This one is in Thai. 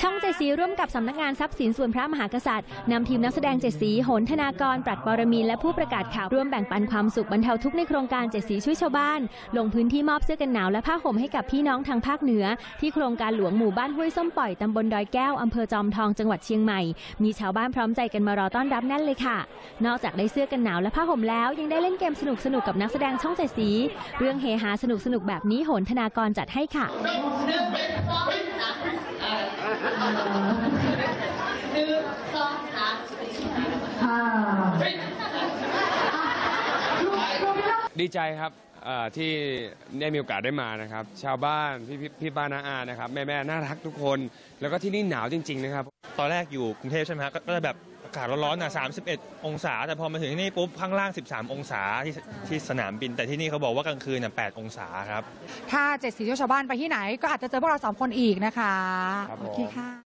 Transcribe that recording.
ช่องเจ็ดสีร่วมกับสำนักงานทรัพย์สินส่วนพระมหากษัตริย์นำทีมนักแสดงเจ็ดสีโหนธนากร ปรัดปรมีและผู้ประกาศข่าวร่วมแบ่งปันความสุขบรรเทาทุกข์ในโครงการเจ็ดสีช่วยชาวบ้าน ลงพื้นที่มอบเสื้อกันหนาวและผ้าห่มให้กับพี่น้องทางภาคเหนือ ที่โครงการหลวงหมู่บ้านห้วยส้มปล่อยตำบลดอยแก้วอำเภอจอมทองจังหวัดเชียงใหม่ มีชาวบ้านพร้อมใจกันมารอต้อนรับแน่นเลยค่ะ นอกจากได้เสื้อกันหนาวและผ้าห่มแล้ว ยังได้เล่นเกมสนุกสนุกๆกับนักแสดงช่องเจ็ดสีเรื่องเฮฮาสนุกสนุกๆแบบนี้โหนธนากรจัดให้ค่ะ ดีใจครับเอ่อที่ได้มีโอกาสได้มานะครับ ชาวบ้านพี่พี่พี่ป้าน้าอานะครับแม่แม่น่ารักทุกคน แล้วก็ที่นี่หนาวจริง ๆ นะครับ ตอนแรกอยู่กรุงเทพใช่ไหมฮะก็ก็จะแบบอากาศร้อนๆนะ31 องศา แต่พอมาถึงที่นี่ปุ๊บข้างล่าง 13 องศาที่ที่สนามบิน แต่ที่นี่เขาบอกว่ากลางคืนน่ะ8องศาครับ ถ้าเจ็ดสีช่วยชาวบ้านไปที่ไหน ก็อาจจะเจอพวกเราสองคนอีกนะคะ ครับผม โอเคค่ะ